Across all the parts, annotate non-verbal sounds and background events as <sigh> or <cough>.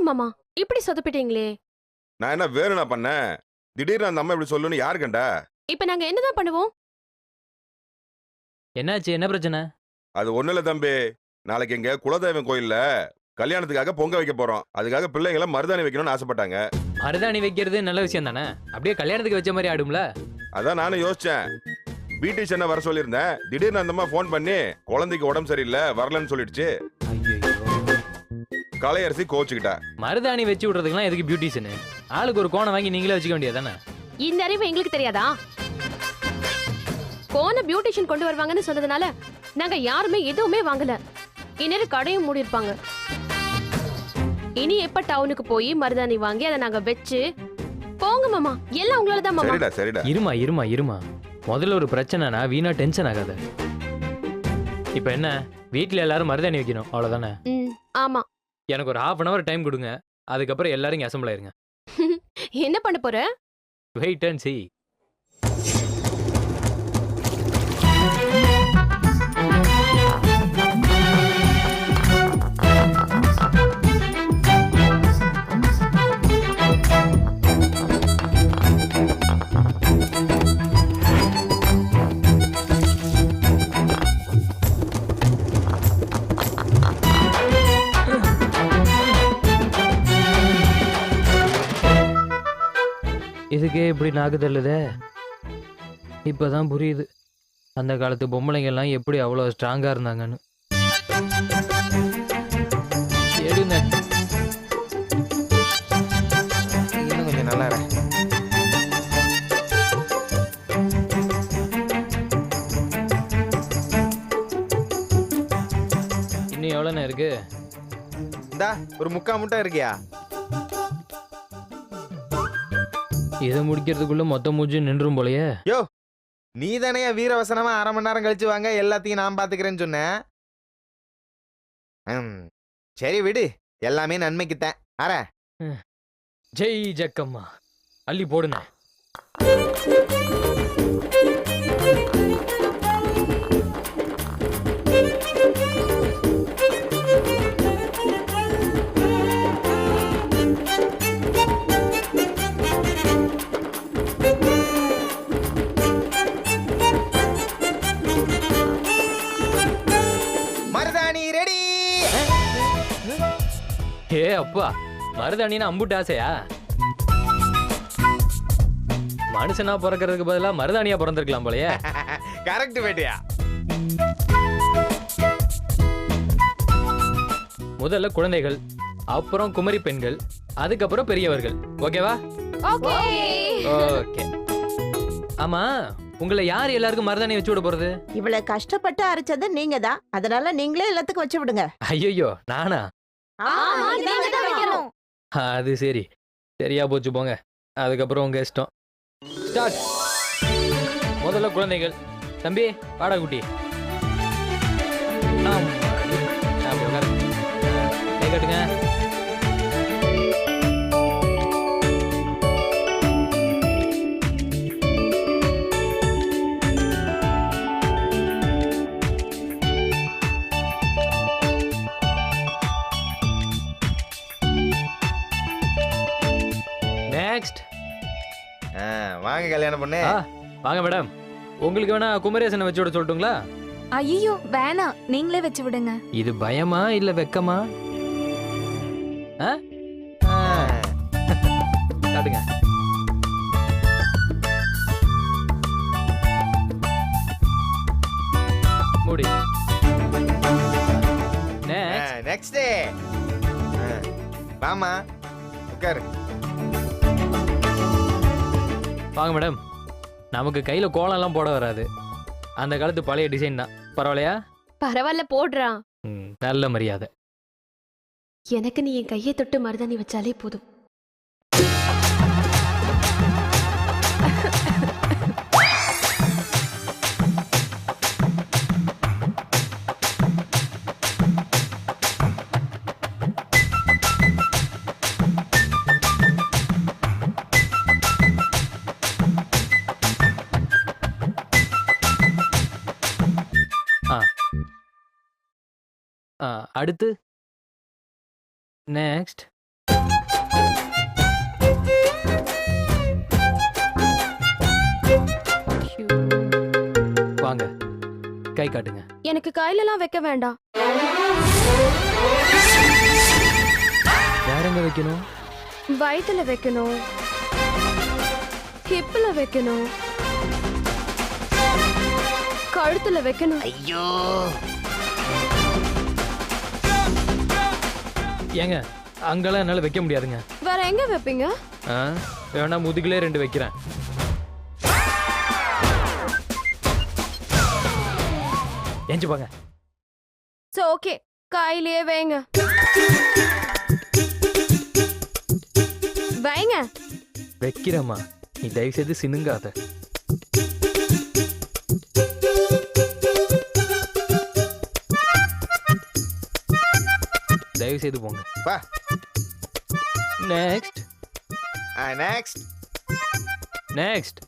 போங்க மாமா. இப்படி சொதப்பிட்டீங்களே. நான் என்ன வேணும்னா பண்ணேன்? திடீர்னு அந்த அம்மா இப்படி சொல்லுன்னு யாரு கண்டா? இப்ப நாங்க என்னதான் பண்ணுவோம்? என்னாச்சு? என்ன பிரச்சனை? அது ஒண்ணு இல்ல தம்பி. நாளைக்கு எங்க குலதெய்வம் கோயில்ல கல்யாணத்துக்காக பொங்க வைக்க போறோம். அதுக்காக பிள்ளைங்கள மருதாணி வைக்கணும்னு ஆசைப்பட்டாங்க. மருதாணி வைக்கிறது நல்ல விஷயம் தானே? அப்படியே கல்யாணத்துக்கு வச்ச மாதிரி ஆடும்ல? அதான் நானும் யோசிச்சேன். பியூட்டிஷியனை வர சொல்லியிருந்தேன். திடீர்னு அந்த அம்மா ஃபோன் பண்ணி குழந்தைக்கு உடம்பு சரியில்லை வரலன்னு சொல்லிடுச்சு. கலையரசி கோச்சுக்கிட்டா மருதாணி வச்சு விடுறதுக்குலாம் எதுக்கு பியூட்டிஷனு ஆளுக்கு ஒரு கோணம் வாங்கி நீங்களே வச்சுக்க வேண்டியதானே இந்த அறிவு எங்களுக்கு தெரியாதா? கோன பியூட்டிஷியன் கொண்டு வருவாங்கன்னு சொன்னதுனால நாங்க யாருமே எதுவுமே வாங்கல. இந்நேரம் கடையும் மூடி இருப்பாங்க இனி எப்ப டவுனுக்கு போய் மருதாணி வாங்கி அதை நாங்க வச்சு போங்க மாமா. எல்லாம் உங்களால தான் மாமா. சரிடா சரிடா. இருமா இருமா இருமா. முதல்ல ஒரு பிரச்சனைனா வீணா டென்ஷன் ஆகாத. இப்போ என்ன? வீட்டில் எல்லாரும் மருதாணி வைக்கணும். அவ்வளோதானே ம், ஆமா. எனக்கு ஒரு ஹாஃப் அன் அவர் டைம் கொடுங்க. அதுக்கப்புறம் எல்லாரும் இங்கே அசம்பிள் ஆயிருங்க. <laughs> என்ன பண்ண போற? வெயிட் அண்ட் சி இதுக்கே இப்படி நாக்கு தள்ளுதே? இப்போதான் புரியுது. அந்த காலத்து பொம்பளைங்க எல்லாம் எப்படி அவ்வளோ ஸ்ட்ராங்காக இருந்தாங்கன்னு. எடுங்க. இன்னும் கொஞ்சம் நல்லா இரு. இன்னும் எவ்வளோண்ணே இருக்கு? இந்தா ஒரு முக்கா முட்டை இருக்கியா? இதை முடிக்கிறதுக்குள்ள மொத்த மூச்சு நின்றும் போலயே. நீ தானே வீரவசனமா அரை மணி நேரம் கழிச்சு வாங்க எல்லாத்தையும் நான் பாத்துக்கிறேன்னு சொன்னேன் ம், சரி விடு எல்லாமே நன்மைக்குத்தான் அற. ஜெய் ஜக்கம்மா. அள்ளி போடுங்க மருதாணினா அம்புட்டு ஆசையா? மனுஷனா பிறக்கிறதுக்கு பதிலா மருதாணியா பிறந்திருக்கலாம் போலயே. <laughs> கரெக்ட் பேட்டியா முதல்ல குழந்தைகள் அப்புறம் குமரி பெண்கள் அதுக்கப்புறம் பெரியவர்கள். ஓகேவா? ஓகே. ஆமா உங்களை யார் எல்லாருக்கும் மருதாணி வச்சு விட போறது? இவ்வளவு கஷ்டப்பட்டு அரைச்சது நீங்க தான் அதனால நீங்களே எல்லாத்துக்கும் வச்சு விடுங்க. ஐயோ நானா ஆமா, நீங்க தான் வைக்கணும். அது சரி. சரியா போச்சு போங்க. அதுக்கப்புறம் உங்க இஷ்டம். ஸ்டார்ட். முதல்ல குழந்தைகள். தம்பி வாடா குட்டி. கட்டுங்க. வாங்க கல்யாணம் பண்ணு. ஆ வாங்க மேடம். உங்களுக்கு வேணா குமரேசனை வச்சு விட சொல்லட்டுங்களா? ஐயோ வேணாம் நீங்களே வச்சு விடுங்க. இது பயமா இல்ல வெக்கமா. காட்டுங்க. மூடி. நெக்ஸ்ட் வாமா உட்காரு. வாங்க மேடம். நமக்கு கையில கோலம் எல்லாம் போட வராது. அந்த காலத்து பழைய டிசைன் தான். பரவாயில்லையா? பரவாயில்ல போடுறா ம், நல்ல மரியாதை. எனக்கு நீ என் கையை தொட்டு மருதாணி வச்சாலே போதும். அடுத்து? நெக்ஸ்ட் வாங்க. கை காட்டுங்க. எனக்கு கையிலலாம் வைக்க வேண்டாம். வேற வைக்கணும்? வயிற்றுல வைக்கணும். ஹிப்ல வைக்கணும். கழுத்தில் வைக்கணும். ஐயோ. ஏங்க அங்கெல்லாம் என்னால வைக்க முடியாதுங்க. வேற எங்க வைப்பீங்க? ஆ வேணா முதுகுலே ரெண்டு வைக்கிறேன். எஞ்சி போங்க. சோ ஓகே கையிலேயே வைங்க. வைங்க. வைக்கிறேம்மா. நீ தயவு செய்து சினுங்காத. தயவு செய்து போங்க. வா. நெக்ஸ்ட் நெக்ஸ்ட் நெக்ஸ்ட்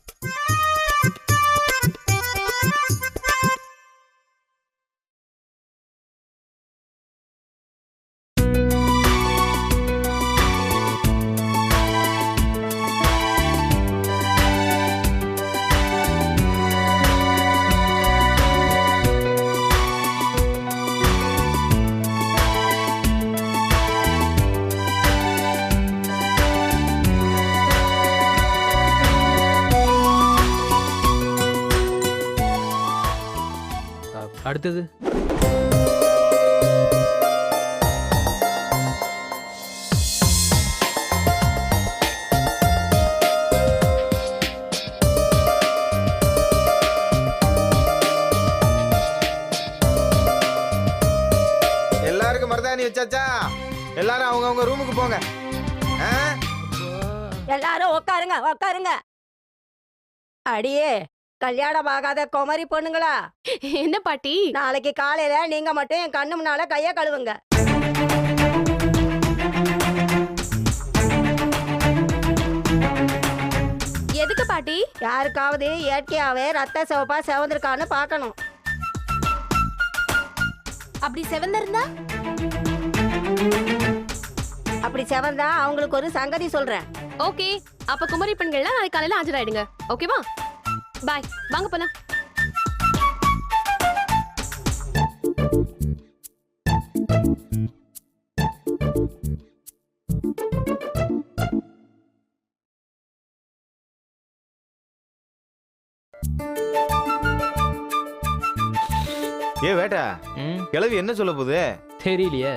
அடுத்தது எல்லாருக்கும் மருதாணி வச்சாச்சா? எல்லாரும் அவங்க அவங்க ரூமுக்கு போங்க. ஆ? எல்லாரும் உட்காருங்க உட்காருங்க அடியே கல்யாணம் ஆகாத குமரி பொண்ணுங்களா? என்ன பாட்டி? நாளைக்கு காலையில நீங்க மட்டும் என் கண்ணு முன்னால கைய கழுவுங்க. எதுக்கு பாட்டி? யாருக்காவது இயற்கையாவே ரத்த சிவப்பா செவந்திருக்கான்னு பார்க்கணும். அப்படி செவந்திருந்தா? அப்படி செவந்தா அவங்களுக்கு ஒரு சங்கதி சொல்றேன். ஓகே. அப்ப குமரி பெண்கள்லாம் நாளைக்கு காலையில ஆஜராயிடுங்க ஓகேவா? பாய் வாங்க போலாம். ஏ வேட்டா கிழவி என்ன சொல்ல போகுது? தெரியலையே.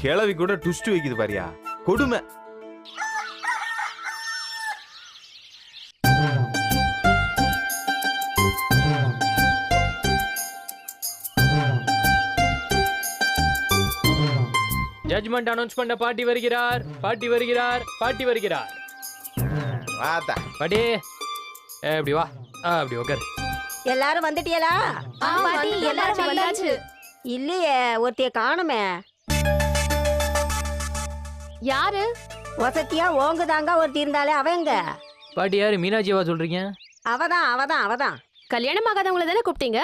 கிழவி கூட டுஸ்ட் வைக்குது பாரியா. கொடுமை. ஜட்ஜ்மெண்ட் அனௌன்ஸ் பண்ண பாட்டி வருகிறார். பாட்டி வருகிறார். பாட்டி வருகிறார். வாத்தா பாட்டி. ஏ, இப்படி வா. ஆ அப்படி உட்காரு எல்லாரும் வந்துட்டியலா? ஆ, பாட்டி, எல்லாரும் வந்தாச்சு. இல்லையே ஒருத்திய காணுமே. யாரு? வசத்தியா ஓங்குதாங்க ஒருத்தி இருந்தாலே அவங்க பாட்டி யாரு? மீனாட்சியவா சொல்றீங்க? அவதான் அவதான் அவதான். கல்யாணம் ஆகாதவங்கள தானே கூப்பிட்டீங்க?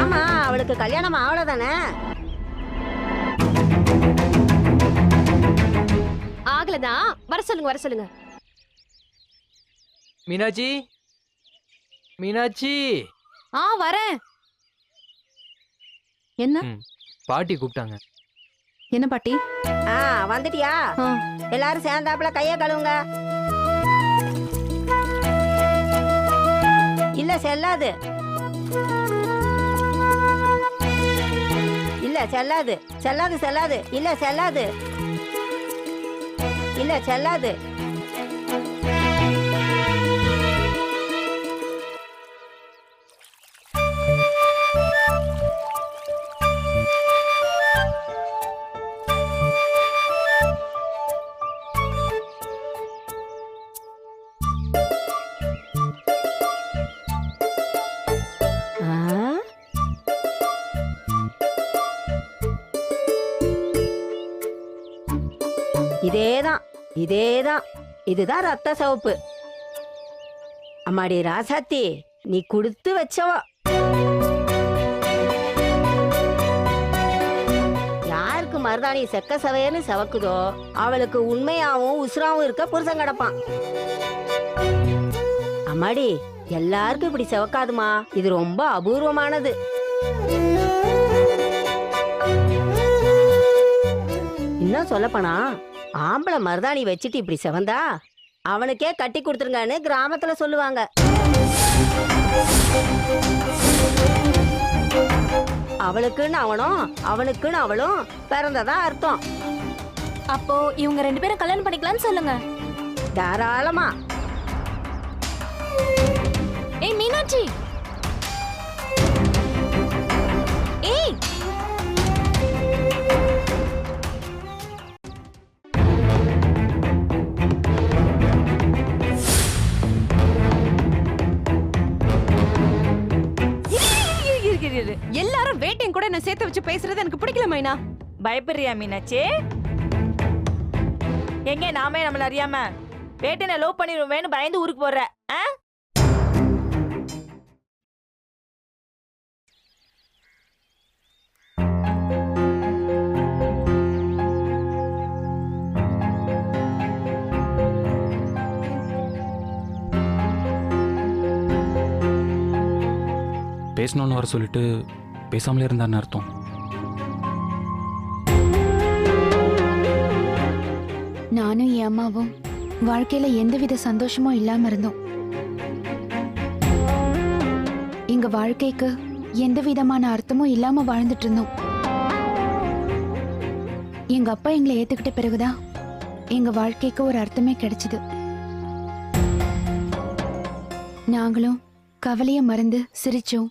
ஆமா அவளுக்கு கல்யாணம் ஆகலதானே? ஆகலதான் வர சொல்லுங்க வர சொல்லுங்க. மீனாட்சி? மீனாட்சி? ஆ வரேன். என்ன? பாட்டி கூப்பிட்டாங்க. என்ன பாட்டி? ஆ வந்துட்டியா. எல்லாரும் சேர்ந்தாப்புல கைய கழுவுங்க. இல்ல செல்லாது. இல்ல செல்லாது. செல்லாது செல்லாது. இல்ல செல்லாது. இல்ல செல்லாது. இதேதான். இதுதான் ரத்த சிவப்பு. அம்மாடி ராசாத்தி நீ கொடுத்து வச்சவா. யாருக்கு மருதாணி செக்க சவையன்னு செவக்குதோ அவளுக்கு உண்மையாவும் உசுராவும் இருக்க புருஷன் கிடப்பான். அம்மாடி எல்லாருக்கும் இப்படி செவக்காதுமா. இது ரொம்ப அபூர்வமானது. இன்னும் சொல்லப்போனா ஆம்பளை மருதாணி வச்சுட்டு இப்படி செவந்தா? அவனுக்கே கட்டி கொடுத்துருங்கன்னு கிராமத்துல சொல்லுவாங்க. அவளுக்குன்னு அவனும் அவனுக்குன்னு அவளும் பிறந்ததா அர்த்தம். அப்போ இவங்க ரெண்டு பேரும் கல்யாணம் பண்ணிக்கலாம்னு சொல்லுங்க. தாராளமா. ஏய் மீனாட்சி! என்ன சேர்த்து வச்சு பேசுறது எனக்கு பிடிக்கல மைனா. பயப்படுறியா மீனாட்சி? எங்க நாமே நம்மள அறியாம? வேட்டனை லவ் பண்ணிடுவேன்னு பயந்து ஊருக்கு போற ஆ? பேசணும்னு வர சொல்லிட்டு பேசாமலே இருந்தான்னு அர்த்தம். நானும் என் அம்மாவும் வாழ்க்கையில எந்தவித சந்தோஷமும் இல்லாம இருந்தோம். எங்க வாழ்க்கைக்கு எந்த விதமான அர்த்தமும் இல்லாம வாழ்ந்துட்டு இருந்தோம். எங்க அப்பா எங்களை ஏத்துக்கிட்ட பிறகுதான் எங்க வாழ்க்கைக்கு ஒரு அர்த்தமே கிடைச்சது. நாங்களும் கவலையை மறந்து சிரிச்சோம்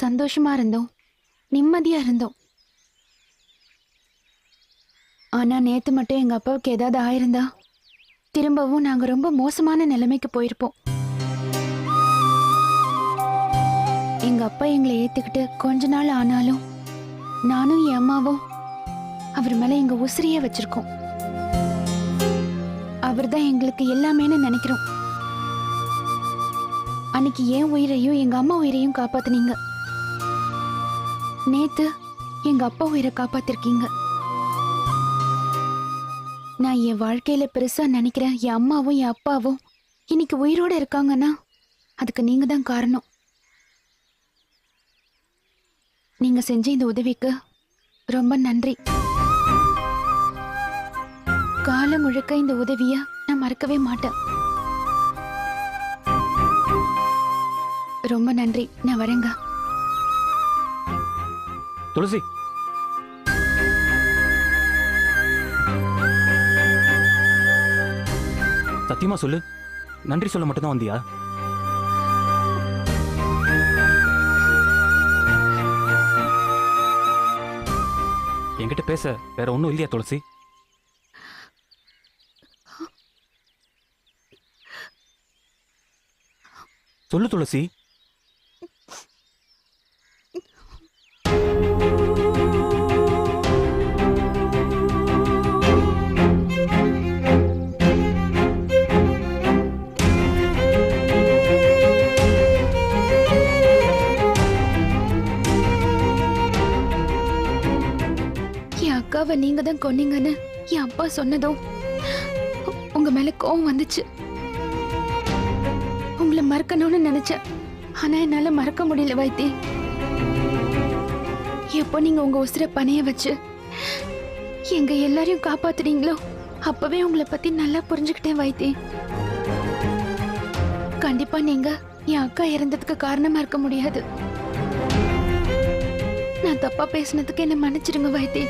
சந்தோஷமா இருந்தோம். நிம்மதியா இருந்தோம். ஆனா நேத்து மட்டும் எங்க அப்பாவுக்கு ஏதாவது ஆயிருந்தா திரும்பவும் நாங்க ரொம்ப மோசமான நிலைமைக்கு போயிருப்போம். எங்க அப்பா எங்களை ஏத்துக்கிட்டு கொஞ்ச நாள் ஆனாலும் நானும் என் அம்மாவும் அவர் மேல எங்க உசிரியே வச்சிருக்கோம். அவர்தான் எங்களுக்கு எல்லாமேன்னு நினைக்கிறோம். அன்னைக்கு என் உயிரையும் எங்க அம்மா உயிரையும் காப்பாத்துனீங்க. நேத்து எங்க அப்பா உயிரை காப்பாத்திருக்கீங்க. நான் என் வாழ்க்கையில பெருசா நினைக்கிறேன். என் அம்மாவும் என் அப்பாவும் இன்னைக்கு உயிரோட இருக்காங்கன்னா அதுக்கு நீங்க தான் காரணம். நீங்க செஞ்ச இந்த உதவிக்கு ரொம்ப நன்றி. காலம் முழுக்க இந்த உதவிய நான் மறக்கவே மாட்டேன். ரொம்ப நன்றி. நான் வரேங்க. துளசி. சத்தியமா சொல்லு. நன்றி சொல்ல மட்டும்தான் வந்தியா? என்கிட்ட பேச வேற ஒன்றும் இல்லையா துளசி? சொல்லு துளசி. அக்காவை நீங்க தான் கொன்னீங்கன்னு என் அப்பா சொன்னதோ உங்க மேல கோவம் வந்துச்சு. உங்களை மறக்கணும்னு நினைச்சேன். ஆனா என்னால மறக்க முடியல வைத்தி. எப்போ நீங்க உங்க உசிர பணைய வச்சு எங்க எல்லாரையும் காப்பாத்துறீங்களோ அப்பவே உங்களை பத்தி நல்லா புரிஞ்சுக்கிட்டேன் வைத்தி. கண்டிப்பா நீங்க என் அக்கா இறந்ததுக்கு காரணமா இருக்க முடியாது. நான் தப்பா பேசினதுக்கு என்ன மன்னிச்சிடுங்க வைத்தி.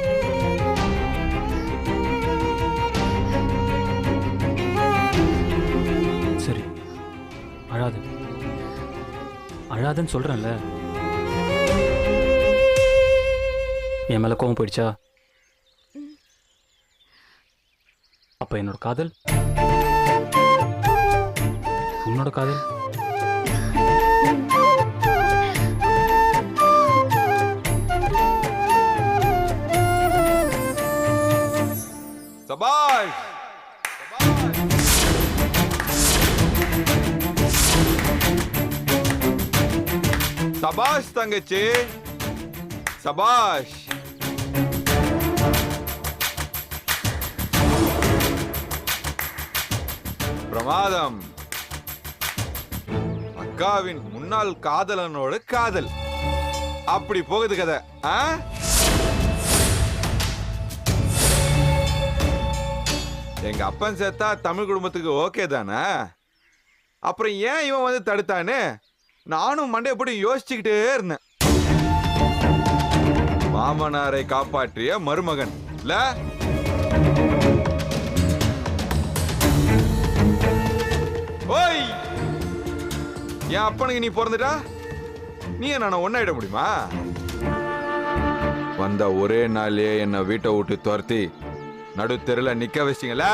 அழாது. அழாதுன்னு சொல்றேன்ல. என் மேல கோவம் போயிடுச்சா? அப்ப என்னோட காதல்? உன்னோட காதல்? சபாஷ்! சபாஷ் தங்கச்சி. சபாஷ். பிரமாதம். அக்காவின் முன்னாள் காதலனோட காதல். அப்படி போகுது கதை. ஆ? எங்க அப்பன் சேர்த்தா தமிழ் குடும்பத்துக்கு ஓகே தானே? அப்புறம் ஏன் இவன் வந்து தடுத்தானே நானும் மண்டைய போட்டு யோசிச்சுக்கிட்டே இருந்தேன். மாமனாரை காப்பாற்றிய மருமகன். இல்ல ஓய்! என் அப்பனுக்கு நீ பிறந்துட்டா? நீ என்ன ஒன்னாயிட முடியுமா? வந்த ஒரே நாளே என்னை வீட்டை விட்டு துரத்தி நடுத்தெருல நிக்க வச்சிங்கள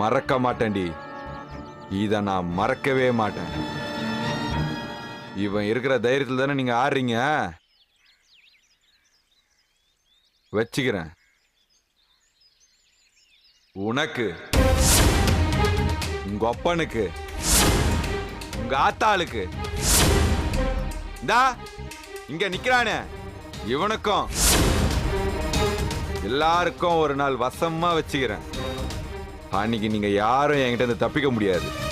மறக்க மாட்டேன்டி. இதை நான் மறக்கவே மாட்டேன். இவன் இருக்கிற தைரியத்தில் தானே நீங்க ஆடுறீங்க? வச்சுக்கிறேன். உனக்கு உங்க அப்பனுக்கு உங்க ஆத்தாளுக்கு. இந்தா இங்க நிக்கிறானே. இவனுக்கும் எல்லாருக்கும் ஒரு நாள் வசமா வச்சுக்கிறேன். அன்னைக்கு நீங்க யாரும் என்கிட்ட இருந்து தப்பிக்க முடியாது.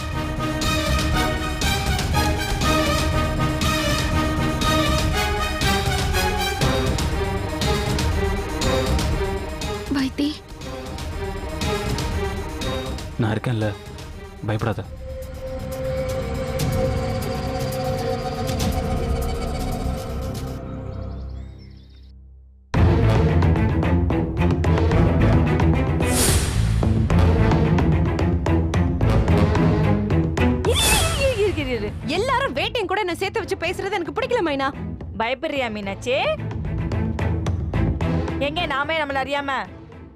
நான் இருக்கேன்ல. பயப்படாத. பயப்படுறியா மீனாட்சி? எங்க நாமே நம்மள அறியாம.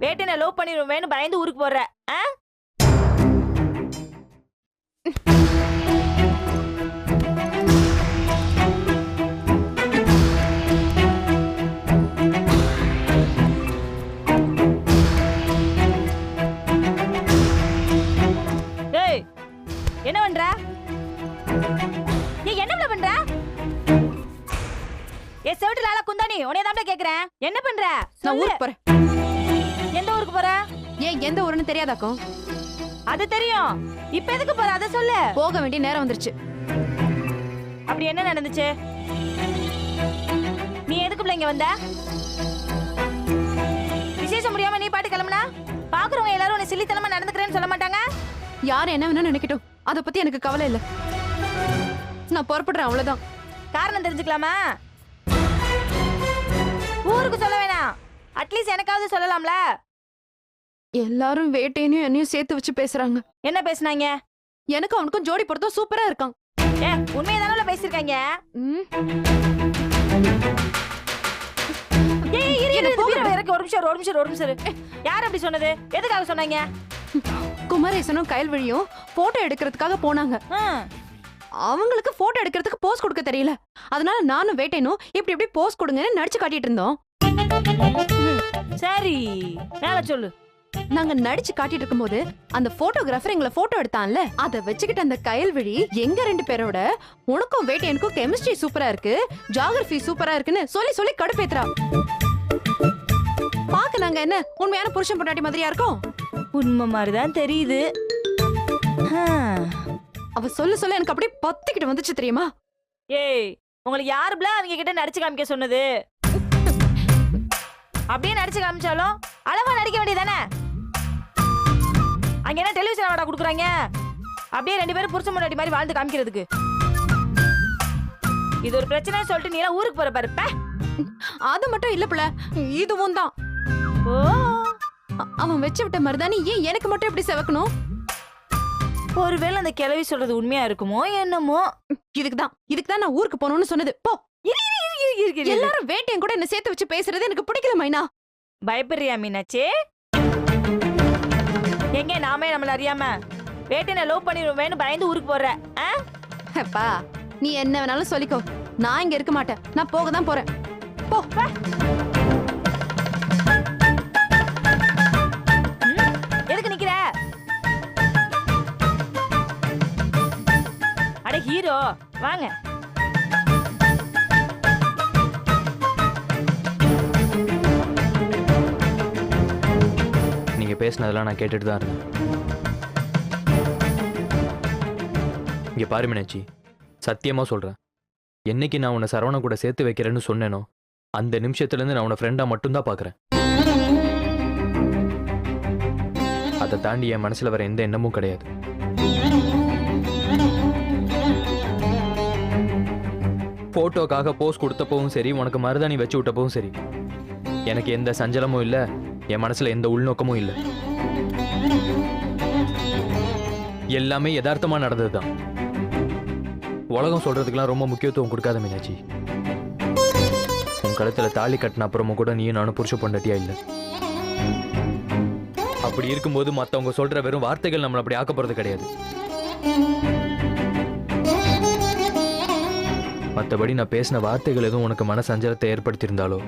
வேட்டனை லவ் பண்ணிடுவேன்னு பயந்து ஊருக்கு போற. தெரியும் இப்ப எதுக்கு போற? அத சொல்லு. போக வேண்டிய நேரம் வந்துருச்சு. அப்படி என்ன நடந்துச்சு? நீ எதுக்கு பிள்ளை இங்க வந்த? விசேஷம் முடியாம நீ பாட்டு கிளம்புனா? பாக்குறவங்க எல்லாரும் உன்னை சில்லித்தனமா நடந்துக்கிறேன்னு சொல்ல மாட்டாங்க? யார் என்ன வேணா நினைக்கட்டும். அத பத்தி எனக்கு கவலை இல்ல. நான் புறப்படுறேன் அவ்வளவுதான். காரணம் தெரிஞ்சுக்கலாமா? ஊருக்கு சொல்ல வேணாம். அட்லீஸ்ட் எனக்காவது சொல்லலாம்ல. எல்லாரும் வேட்டையனையும் என்னையும் சேர்த்து வச்சு பேசுறாங்க. என்ன பேசுனாங்க? எனக்கு அவனுக்கும் ஜோடி பொருத்தம் சூப்பரா இருக்கான். ஏ போக பீரோ இறக்கு ஒரு நிமிஷம் ஒரு நிமிஷம் ஒரு நிமிஷம். யார் அப்படி சொன்னது? எதுக்காக சொன்னாங்க? குமரேசனும் கயல்வழியும் போட்டோ எடுக்கிறதுக்காக போனாங்க. அவங்களுக்கு போட்டோ எடுக்கிறதுக்கு போஸ் கொடுக்க தெரியல. அதனால நானும் வேட்டையனும் இப்படி இப்படி போஸ் கொடுங்கன்னு நடிச்சு காட்டிட்டு இருந்தோம். சரி மேல சொல்லு. நாங்க நடிச்சு காட்டிட்டு இருக்கும்போது அந்த போட்டோகிராஃபர் எங்களை போட்டோ எடுத்தான்ல. அத வச்சுக்கிட்டு அந்த கயல்விழி எங்க ரெண்டு பேரோட உனக்கும் வேட்டையனுக்கும் கெமிஸ்ட்ரி சூப்பரா இருக்கு ஜியாகிரபி சூப்பரா இருக்குன்னு சொல்லி சொல்லி கடுப்பேத்துறா. பாக்க நாங்க என்ன உண்மையான புருஷன் பொண்டாட்டி மாதிரியா இருக்கோம்? உண்மை மாதிரிதான் தெரியுது. அவ சொல்ல சொல்ல எனக்கு அப்படியே பத்திக்கிட்டு வந்துச்சு தெரியுமா? ஏய் உங்களுக்கு யாரு பிள்ளை அவங்க கிட்ட நடிச்சு காமிக்க சொன்னது? அப்படியே நடிச்சு காமிச்சாலும் அளவா நடிக்க வேண்டியதானே அங்க என்ன டெலிவிஷன் அவார்டா குடுக்குறாங்க? அப்படியே ரெண்டு பேரும் புருஷன் முன்னாடி மாதிரி வாழ்ந்து காமிக்கிறதுக்கு. இது ஒரு பிரச்சனை சொல்லிட்டு நீ எல்லாம் ஊருக்கு போற பாரு பே. அது மட்டும் இல்ல பிள்ளை இதுவும் தான். ஓ. அவன் வச்சு விட்ட மருதாணி ஏன் எனக்கு மட்டும் இப்படி செவக்கணும்? ஒருவேளை அந்த கிழவி சொல்றது உண்மையா இருக்குமோ என்னமோ? இதுக்கு தான் இதுக்கு தான் நான் ஊருக்கு போகணும்னு சொன்னது. போ. எல்லாரும் வேட்டையும் கூட என்ன சேர்த்து வச்சு பேசுறது எனக்கு பிடிக்கல மைனா. பயப்படுறியா மீனாட்சி? எங்க நாமே நம்மள அறியாம? வேட்டனை லவ் பண்ணிடுவேன்னு பயந்து ஊருக்கு போற? அப்பா நீ என்ன வேணாலும் சொல்லிக்கோ. நான் இங்க இருக்க மாட்டேன். நான் போக தான் போறேன். போ. எதுக்கு நிக்கிற? அட ஹீரோ வாங்க. நீங்கள் பேசினதெல்லாம் நான் கேட்டுட்டு தான் இருந்தேன். இங்கே பாரு மீனாட்சி சத்தியமாக சொல்கிறேன் என்னைக்கு நான் உன்னை சரவண கூட சேர்த்து வைக்கிறேன்னு சொன்னேனோ அந்த நிமிஷத்துலேருந்து நான் உன்னை ஃப்ரெண்டாக மட்டும்தான் பார்க்குறேன் அதை தாண்டி என் மனசில் வர எந்த எண்ணமும் கிடையாது. ஃபோட்டோக்காக போஸ் கொடுத்தப்பவும் சரி உனக்கு மருதாணி வச்சு விட்டப்பவும் சரி எனக்கு எந்த சஞ்சலமும் இல்லை. என் மனசில் எந்த உள்நோக்கமும் இல்லை. எல்லாமே யதார்த்தமா நடந்தது தான் உலகம் சொல்றதுக்கெல்லாம் ரொம்ப முக்கியத்துவம் கொடுக்காத மீனாட்சி. உன் கழுத்துல தாலி கட்டின அப்புறமும் கூட நீயும் நானும் புருஷ பொண்டாட்டியா இல்லை. அப்படி இருக்கும்போது மத்தவங்க சொல்ற வெறும் வார்த்தைகள் நம்மளை அப்படி ஆக்க போறது கிடையாது. மற்றபடி நான் பேசின வார்த்தைகள் எதுவும் உனக்கு மன சஞ்சலத்தை ஏற்படுத்தியிருந்தாலோ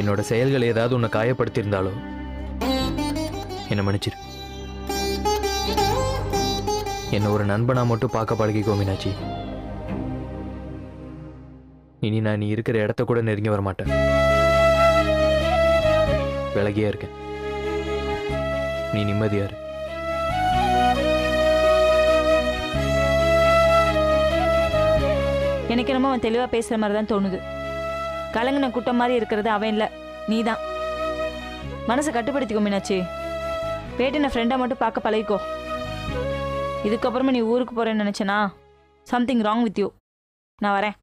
என்னோட செயல்கள் ஏதாவது உன்னை காயப்படுத்தியிருந்தாலோ என்னை மன்னிச்சிரு. என்னை ஒரு நண்பனா மட்டும் பார்க்க பழகிக்கோ மீனாட்சி. இனி நான் நீ இருக்கிற இடத்த கூட நெருங்கி வர மாட்டேன் விலகியா இருக்கேன் நீ நிம்மதியா இரு. எனக்கு என்னமோ அவன் தெளிவாக பேசுகிற மாதிரி தான் தோணுது. கலங்கின குட்டம் மாதிரி இருக்கிறது அவன் இல்லை. நீ தான் மனசை கட்டுப்படுத்திக்கோ மீனாட்சி. பேட்டின ஃப்ரெண்டை மட்டும் பார்க்க பழகிக்கோ. இதுக்கப்புறமா நீ ஊருக்கு போகிறேன்னு நினச்சேனா? சம்திங் ராங் வித் யூ நான் வரேன்.